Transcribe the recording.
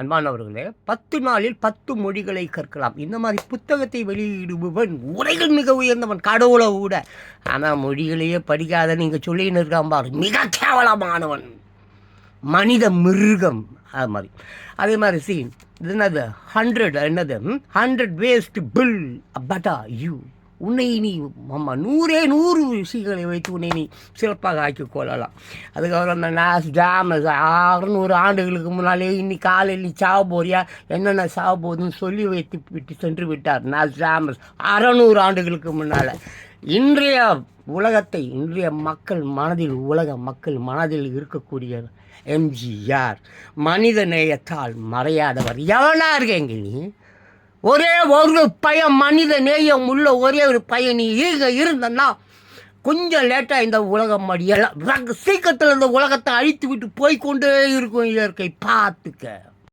அன்பானவர்களே பத்து நாளில் பத்து மொழிகளை கற்கலாம். இந்த மாதிரி புத்தகத்தை வெளியிடுபவன் உரைகள் மிக உயர்ந்தவன் கடவுளை விட. ஆனால் மொழிகளையே படிக்காத நீங்கள் சொல்லின்னு இருக்கான் பாரு மிக கேவலமானவன். மனித மிருகம் அது மாதிரி. அதே மாதிரி சீன் இது என்னது? ஹண்ட்ரட் என்னது? ஹண்ட்ரட் வேஸ்ட் பில் பட்டா யூ உன்னை நீ ஆமாம் நூறே நூறு விஷயங்களை வைத்து உன்னை நீ சிறப்பாக ஆக்கி கொள்ளலாம். அதுக்கப்புறம் அந்த நாஸ் டேமஸ் அறுநூறு ஆண்டுகளுக்கு முன்னாலே இன்னைக்கு காலையில் நீ சாவ போறியா? என்னென்ன சாவ போகுதுன்னு சொல்லி வைத்து விட்டு சென்று விட்டார் நாஸ் டேமஸ் அறநூறு ஆண்டுகளுக்கு முன்னால். இன்றைய உலகத்தை இன்றைய மக்கள் மனதில் உலக மக்கள் மனதில் இருக்கக்கூடிய எம்ஜிஆர் மனித நேயத்தால் மறையாதவர். எவனா இருக்கீங்க நீ? ஒரே ஒரு பையன் மனித நேயம் உள்ள ஒரே ஒரு பையன். நீ இருந்தன்னா கொஞ்சம் லேட்டாக இந்த உலகம் மடியெல்லாம் சீக்கிரத்தில் இந்த உலகத்தை அழித்து விட்டு போய்க்கொண்டே இருக்கும் இயற்கை. பார்த்துக்க.